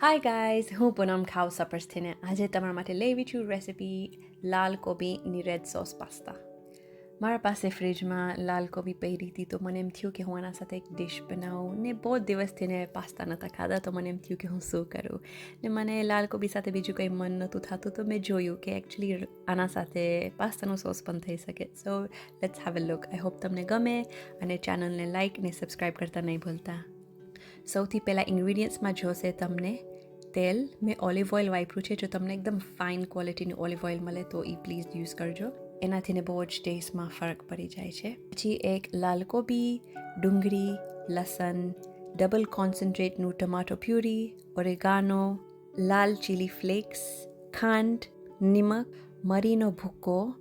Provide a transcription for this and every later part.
Hi guys હું પૂનમ ખાવ સપર્સથીને આજે તમારા માટે લેવી છું રેસિપી લાલ કોબીની રેડ સોસ પાસ્તા મારા પાસે ફ્રીજમાં લાલ કોબી પહેરી હતી તો મને એમ થયું કે હું આના સાથે એક ડિશ બનાવું ને બહુ દિવસથી ને પાસ્તા નહોતા ખાધા તો મને એમ થયું કે હું શું કરું. ને મને લાલ કોબી સાથે બીજું કંઈ મન નહોતું થતું તો મેં જોયું કે એકચ્યુઅલી આના સાથે પાસ્તાનો સોસ પણ થઈ શકે. So let's have a look I hope તમને ગમે અને ચેનલને લાઇક ને સબસ્ક્રાઈબ કરતા નહીં ભૂલતા. સૌથી પહેલાં ઇન્ગ્રીડિયન્ટ્સમાં જોશે તમને તેલ. મેં ઓલિવ ઓઇલ વાપર્યું છે, જો તમને એકદમ ફાઇન ક્વોલિટીનું ઓલિવ ઓઇલ મળે તો એ પ્લીઝ યુઝ કરજો. એનાથી ને બહુ જ ટેસ્ટમાં ફરક પડી જાય છે. પછી એક લાલ કોબી, ડુંગળી, લસણ ડબલ કોન્સન્ટ્રેટનું ટમાટો પ્યુરી ઓરેગાનો લાલ ચીલી ફ્લેક્સ ખાંડ, નિમક, મરીનો ભૂકો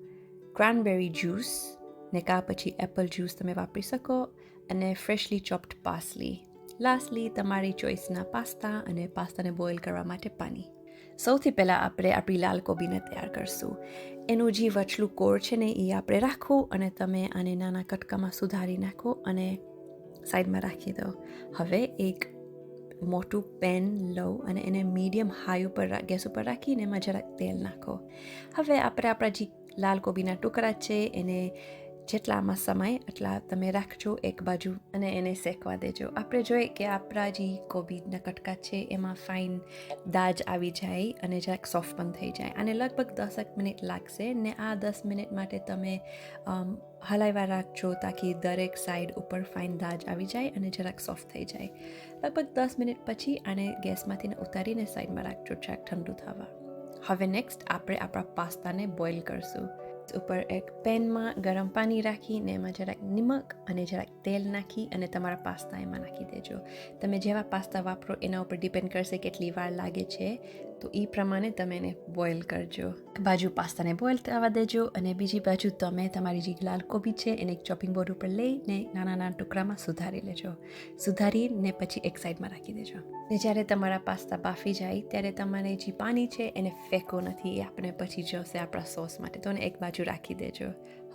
ક્રાનબેરી જ્યુસ ને કા પછી એપલ જ્યુસ તમે વાપરી શકો, અને ફ્રેશલી ચોપ્ડ પાસલી લાસ્ટલી તમારી ચોઈસના પાસ્તા અને પાસ્તાને બોઇલ કરવા માટે પાણી. સૌથી પહેલાં આપણે આપણી લાલ કોબીને તૈયાર કરશું. એનું જે વચલું કોર છે ને, એ આપણે રાખવું અને તમે આને નાના કટકામાં સુધારી નાખો અને સાઈડમાં રાખી દો. હવે એક મોટું પેન લો અને એને મીડિયમ હાઈ ઉપર ગેસ ઉપર રાખીને એમાં જરાક તેલ નાખો. હવે આપણે આપણા જે લાલ કોબીના ટુકડા છે, એને જેટલામાં સમય, એટલા તમે રાખજો એક બાજુ અને એને શેકવા દેજો. આપણે જોઈએ કે આપણા જે કોવિડના કટકા છે, એમાં ફાઇન દાજ આવી જાય અને જરાક સોફ્ટ પણ થઈ જાય. અને લગભગ દસેક મિનિટ લાગશે ને આ દસ મિનિટ માટે તમે હલાવ્યા રાખજો તાકી દરેક સાઈડ ઉપર ફાઇન દાજ આવી જાય અને જરાક સોફ્ટ થઈ જાય. લગભગ દસ મિનિટ પછી આને ગેસમાંથી ઉતારીને સાઈડમાં રાખજો, જરાક ઠંડુ થવા. હવે નેક્સ્ટ આપણે આપણા પાસ્તાને બોઇલ કરશું. ઉપર એક પેનમાં ગરમ પાણી રાખીને એમાં જરાક નિમક અને જરાક તેલ નાખી અને તમારા પાસ્તા એમાં નાખી દેજો. તમે જેવા પાસ્તા વાપરો એના ઉપર ડિપેન્ડ કરશે કેટલી વાર લાગે છે તો એ પ્રમાણે તમે એને બોઇલ કરજો. બાજુ પાસ્તાને બોઇલ થવા દેજો અને બીજી બાજુ તમે તમારી જે લાલ કોબી છે એને એક ચોપિંગ બોર્ડ ઉપર લઈને નાના નાના ટુકડામાં સુધારી લેજો. સુધારીને પછી એક સાઈડમાં રાખી દેજો. ને જ્યારે તમારા પાસ્તા બાફી જાય ત્યારે તમારે જે પાણી છે એને ફેંકો નથી, એ આપણે પછી જોશે આપણા સોસ માટે. તો એને એક બાજુ રાખી દેજો.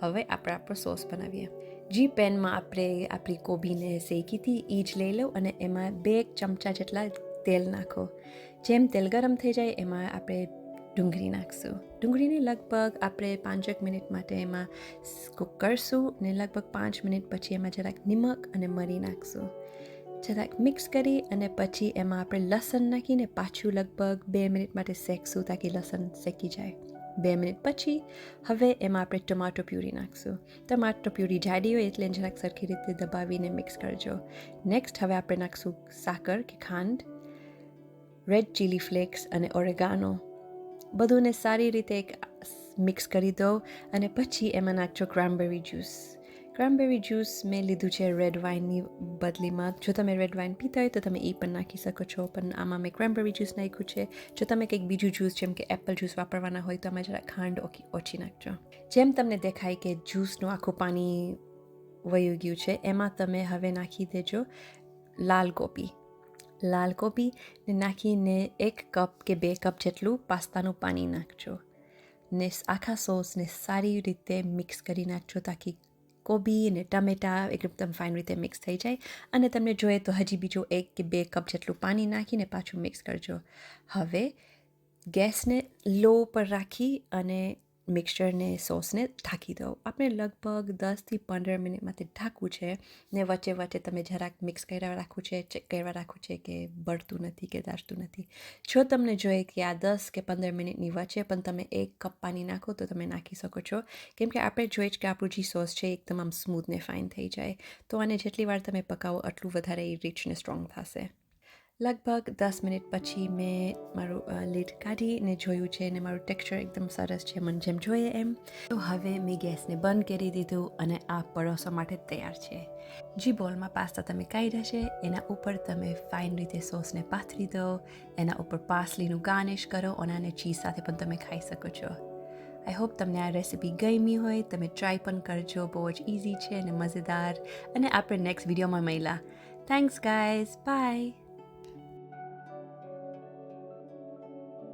હવે આપણે આપણો સોસ બનાવીએ. જી પેનમાં આપણે આપણી કોબીને શેકી હતી એ જ લઈ લો અને એમાં બે ચમચા જેટલા તેલ નાખો. જેમ તેલ ગરમ થઈ જાય એમાં આપણે ડુંગળી નાખશું. ડુંગળીને લગભગ આપણે પાંચેક મિનિટ માટે એમાં કૂક કરશું ને લગભગ પાંચ મિનિટ પછી એમાં જરાક નિમક અને મરી નાખશું. જરાક મિક્સ કરી અને પછી એમાં આપણે લસણ નાખીને પાછું લગભગ બે મિનિટ માટે શેકશું તાકી લસણ શેકી જાય. બે મિનિટ પછી હવે એમાં આપણે ટમાટો પ્યુરી નાખશું. ટમાટો પ્યુરી જાડી હોય એટલે જરાક સરખી રીતે દબાવીને મિક્સ કરજો. નેક્સ્ટ હવે આપણે નાખશું સાકર કે ખાંડ. રેડ ચીલી ફ્લેક્સ અને ઓરેગાનો બધુંને સારી રીતે એક મિક્સ કરી દો અને પછી એમાં નાખજો ક્રામબેરી જ્યુસ ક્રામબેરી જ્યુસ મેં લીધું છે રેડ વાઇનની બદલીમાં. જો તમે રેડ વાઇન પીતા હોય તો તમે એ પણ નાખી શકો છો. પણ આમાં મેં ક્રેમબેરી જ્યુસ નાખ્યું છે. જો તમે કંઈક બીજું જ્યુસ જેમ કે એપલ જ્યુસ વાપરવાના હોય તો આમાં જરા ખાંડ ઓછી નાખજો. જેમ તમને દેખાય કે જ્યુસનું આખું પાણી વયું ગયું છે, એમાં તમે હવે નાખી દેજો લાલ કોપી લાલ કોબી ને નાખીને એક કપ કે બે કપ જેટલું પાસ્તાનું પાણી નાખજો. ને આખા સોસને સારી રીતે મિક્સ કરી નાખજો તાકી કોબી અને ટમેટા એકદમ ફાઇન રીતે મિક્સ થઈ જાય. અને તમને જોઈએ તો હજી બીજો એક કે બે કપ જેટલું પાણી નાખીને પાછું મિક્સ કરજો. હવે ગેસને લો પર રાખી અને મિક્સચરને સોસને ઢાંકી દો. આપણે લગભગ દસથી પંદર મિનિટ માટે ઢાંકવું છે ને વચ્ચે વચ્ચે તમે જરાક મિક્સ કર્યા રાખવું છે, ચેક કરવા રાખવું છે કે બળતું નથી કે દાસતું નથી. જો તમને જોઈએ કે આ દસ કે પંદર મિનિટની વચ્ચે પણ તમે એક કપ પાણી નાખો તો તમે નાખી શકો છો. કેમ કે આપણે જોઈએ કે આપણું જે સોસ છે એકદમ આમ સ્મૂથ ને ફાઇન થઈ જાય. તો આને જેટલી વાર તમે પકાવો આટલું વધારે એ રીચ ને સ્ટ્રોંગ થશે. લગભગ દસ મિનિટ પછી મેં મારું લીડ કાઢીને જોયું છે અને મારું ટેક્સચર એકદમ સરસ છે, મને જેમ જોઈએ એમ. તો હવે મેં ગેસને બંધ કરી દીધું અને આ પરોસો માટે તૈયાર છે. જે બોલમાં પાસ્તા તમે કાઢ્યા છે એના ઉપર તમે ફાઇન રીતે સોસને પાથરી દો, એના ઉપર પાસલીનું ગાર્નિશ કરો અને આને ચીઝ સાથે પણ તમે ખાઈ શકો છો. આઈ હોપ તમને આ રેસીપી ગમી હોય, તમે ટ્રાય પણ કરજો, બહુ જ ઇઝી છે અને મજેદાર. અને આપણે નેક્સ્ટ વિડીયોમાં મળ્યા થેન્ક્સ ગાઈઝ, બાય.